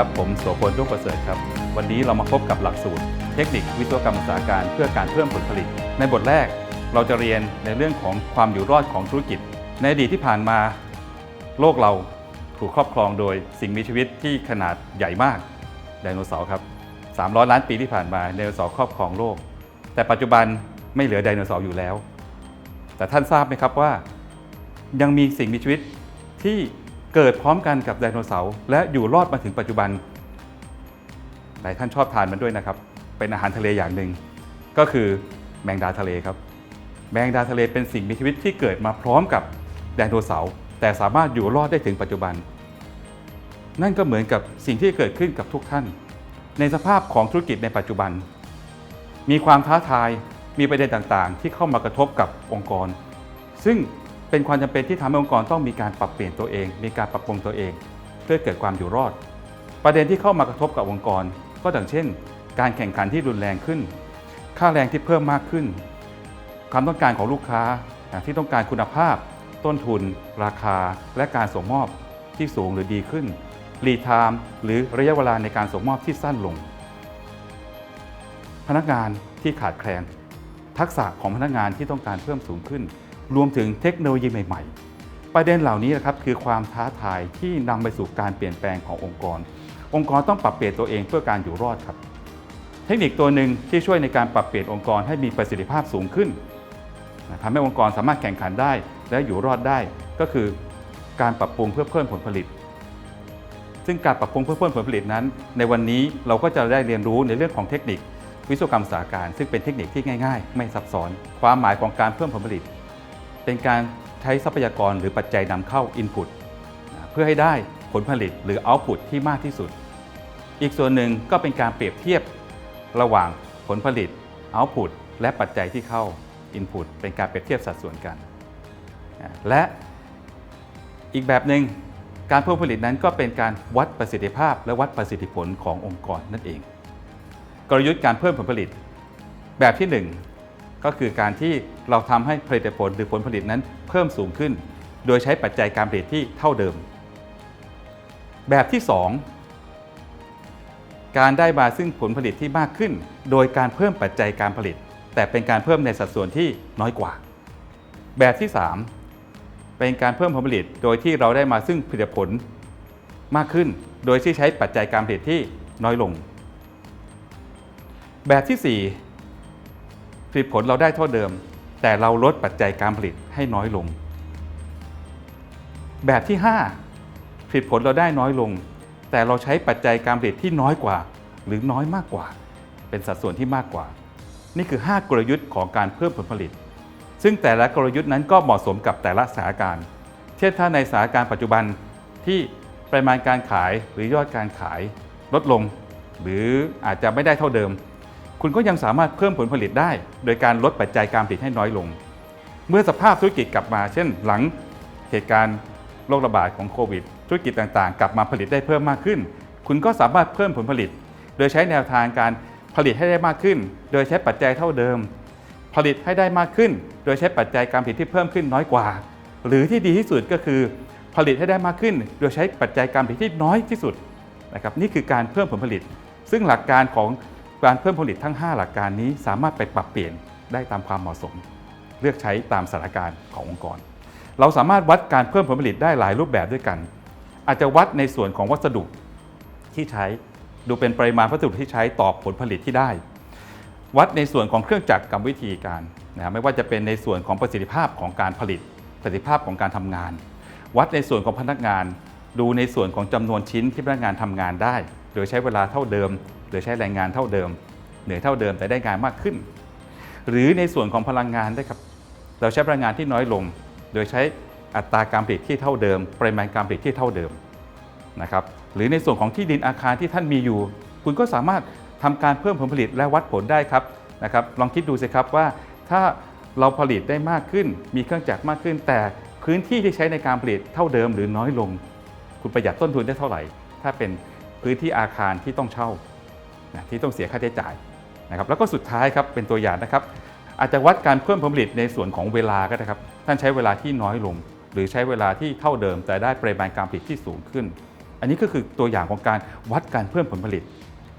ครับ ผมโสพลรุ่งประเสริฐครับ วันนี้เรามาพบกับหลักสูตร เทคนิควิศวกรรมอุตสาหการเพื่อการเพิ่มผลผลิต ในบทแรกเราจะเรียนในเรื่องของความอยู่รอดของธุรกิจ ในอดีตที่ผ่านมา โลกเราถูกครอบครองโดยสิ่งมีชีวิตที่ขนาดใหญ่มากไดโนเสาร์ครับ 300 ล้านปีที่ผ่านมาไดโนเสาร์ครอบครองโลก แต่ปัจจุบันไม่เหลือไดโนเสาร์อยู่แล้ว แต่ท่านทราบไหมครับว่า ยังมีสิ่งมีชีวิตที่ เกิดพร้อมกันกับไดโนเสาร์และอยู่รอดมาถึงปัจจุบันหลายท่านชอบทานมันด้วยนะครับ เป็นอาหารทะเลอย่างหนึ่งก็คือแมงดาทะเลครับ แมงดาทะเลเป็นสิ่งมีชีวิตที่เกิดมาพร้อมกับไดโนเสาร์แต่สามารถอยู่รอดได้ถึงปัจจุบัน นั่นก็เหมือนกับสิ่งที่เกิดขึ้นกับทุกท่าน ในสภาพของธุรกิจในปัจจุบัน มีความท้าทายมีประเด็นต่างๆ ที่เข้ามากระทบกับองค์กร ซึ่ง เป็นความจำเป็นที่ทำให้องค์กรต้องมีการปรับเปลี่ยนตัวเอง มีการปรับปรุงตัวเอง เพื่อเกิดความอยู่รอด ประเด็นที่เข้ามากระทบกับองค์กร ก็ดังเช่น การแข่งขันที่รุนแรงขึ้น ค่าแรงที่เพิ่มมากขึ้น ความต้องการของลูกค้าที่ต้องการคุณภาพ ต้นทุน ราคา และการส่งมอบที่สูงหรือดีขึ้นรีไทม์หรือระยะเวลาในการส่งมอบที่สั้นลง พนักงานที่ขาดแคลนทักษะของพนักงานที่ต้องการเพิ่มสูงขึ้น รวมถึงเทคโนโลยีใหม่ ๆ ประเด็นเหล่านี้นะครับคือความท้าทายที่นำไปสู่การเปลี่ยนแปลงขององค์กร องค์กรต้องปรับเปลี่ยนตัวเองเพื่อการอยู่รอดครับ เทคนิคตัวหนึ่งที่ช่วยในการปรับเปลี่ยนองค์กรให้มีประสิทธิภาพสูงขึ้นทำให้องค์กรสามารถแข่งขันได้ และอยู่รอดได้ก็คือการปรับปรุงเพื่อเพิ่มผลผลิต ซึ่งการปรับปรุงเพื่อเพิ่มผลผลิตนั้น ในวันนี้เราก็จะได้เรียนรู้ในเรื่องของเทคนิค วิศวกรรมสาการ ซึ่งเป็นเทคนิคที่ง่าย ๆ ไม่ซับซ้อน ความหมายของการเพิ่มผลผลิต เป็นการใช้ทรัพยากรหรือปัจจัยนำเข้า Input เพื่อให้ได้ผลผลิตหรือ Output ที่มากที่สุด อีกส่วนหนึ่งก็เป็นการเปรียบเทียบระหว่างผลผลิต Output และปัจจัยที่เข้า Input เป็นการเปรียบเทียบสัดส่วนกัน และอีกแบบหนึ่งการเพิ่มผลิตนั้นก็เป็นการวัดประสิทธิภาพ และวัดประสิทธิผลขององค์กรนั่นเอง กลยุทธ์การเพิ่มผลผลิต แบบที่ 1 ก็คือการที่เราทำให้ผลิตผลหรือผลผลิตนั้นเพิ่มสูงขึ้น โดยใช้ปัจจัยการผลิตที่เท่าเดิม แบบที่ 2 การได้มาซึ่งผลผลิตที่มากขึ้น โดยการเพิ่มปัจจัยการผลิต แต่เป็นการเพิ่มในสัดส่วนที่น้อยกว่า แบบที่ 3 เป็นการเพิ่มผลผลิตโดยที่เราได้มาซึ่งผลิตผลมากขึ้น โดยที่ใช้ปัจจัยการผลิตที่น้อยลง แบบที่ 4 ผลิตผลเราได้เท่าเดิม แต่เราลดปัจจัยการผลิตให้น้อยลง แบบที่5ผลิตผลเราได้น้อยลง แต่เราใช้ปัจจัยการผลิตที่น้อยกว่า หรือน้อยมากกว่า เป็นสัดส่วนที่มากกว่า นี่คือ 5 กลยุทธ์ของการเพิ่มผลผลิต ซึ่งแต่ละกลยุทธ์นั้นก็เหมาะสมกับแต่ละสถานการณ์ เช่นถ้าในสถานการณ์ปัจจุบันที่ปริมาณการขายหรือยอดการขายลดลง หรืออาจจะไม่ได้เท่าเดิม คุณก็ยังสามารถเพิ่มผลผลิตได้ โดยการลดปัจจัยการผลิตให้น้อยลง เมื่อสภาพธุรกิจกลับมา เช่น หลังเหตุการณ์โรคระบาดของโควิด ธุรกิจต่างๆ กลับมาผลิตได้เพิ่มมากขึ้น คุณก็สามารถเพิ่มผลผลิต โดยใช้แนวทางการผลิตให้ได้มากขึ้น โดยใช้ปัจจัยเท่าเดิม ผลิตให้ได้มากขึ้น โดยใช้ปัจจัยการผลิตที่เพิ่มขึ้นน้อยกว่า หรือที่ดีที่สุดก็คือ ผลิตให้ได้มากขึ้น โดยใช้ปัจจัยการผลิตที่น้อยที่สุดนะครับนี่คือการเพิ่มผลผลิต ซึ่งหลักการของ การเพิ่มผลผลิตทั้ง 5 หลักการนี้สามารถไปปรับเปลี่ยนได้ตามความเหมาะสม เลือกใช้ตามสถานการณ์ขององค์กร เราสามารถวัดการเพิ่มผลผลิตได้หลายรูปแบบด้วยกัน อาจจะวัดในส่วนของวัสดุที่ใช้ดูเป็นปริมาณวัสดุที่ใช้ต่อผลผลิตที่ได้ วัดในส่วนของเครื่องจักรกรรมวิธีการนะไม่ว่าจะเป็นในส่วนของประสิทธิภาพของการผลิต ประสิทธิภาพของการทำงาน วัดในส่วนของพนักงาน ดูในส่วนของจำนวนชิ้นที่พนักงานทำงานได้ โดยใช้เวลาเท่าเดิม ดยใช้แรงงานเท่าเดิม เหนื่อยเท่าเดิมแต่ได้งานมากขึ้น หรือในส่วนของพลังงานได้ครับ เราใช้พลังงานที่น้อยลง โดยใช้อัตราการผลิตที่เท่าเดิม ปริมาณการผลิตที่เท่าเดิมนะครับ หรือในส่วนของที่ดินอาคารที่ท่านมีอยู่ คุณก็สามารถทำการเพิ่มผลผลิตและวัดผลได้ครับนะครับ ลองคิดดูสิครับว่าถ้าเราผลิตได้มากขึ้น มีเครื่องจักรมากขึ้น แต่พื้นที่ที่ใช้ในการผลิตเท่าเดิมหรือน้อยลง คุณประหยัดต้นทุนได้เท่าไหร่ ถ้าเป็นพื้นที่อาคารที่ต้องเช่า นะที่ต้องเสียค่าใช้จ่ายนะครับแล้วก็สุดท้ายครับเป็นตัวอย่างนะครับ อาจจะวัดการเพิ่มผลผลิตในส่วนของเวลาก็ได้ครับท่านใช้เวลาที่น้อยลง หรือใช้เวลาที่เท่าเดิม แต่ได้ปริมาณการผลิตที่สูงขึ้น อันนี้ก็คือตัวอย่างของการวัดการเพิ่มผลผลิต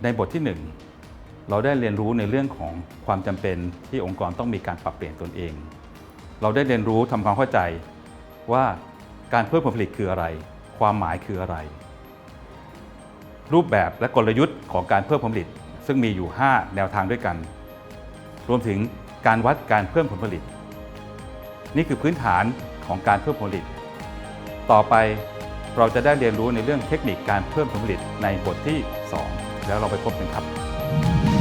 ในบทที่ 1 เราได้เรียนรู้ในเรื่องของความจำเป็นที่องค์กรต้องมีการปรับเปลี่ยนตนเอง เราได้เรียนรู้ทำความเข้าใจว่าการเพิ่มผลผลิตคืออะไร ความหมายคืออะไร รูปแบบและกลยุทธ์ของการเพิ่มผลผลิต ซึ่งมีอยู่ 5 แนวทางด้วยกัน รวมถึงการวัดการเพิ่มผลผลิต นี่คือพื้นฐานของการเพิ่มผลผลิต ต่อไปเราจะได้เรียนรู้ในเรื่องเทคนิคการเพิ่มผลผลิตในบทที่ 2 แล้วเราไปพบกันครับ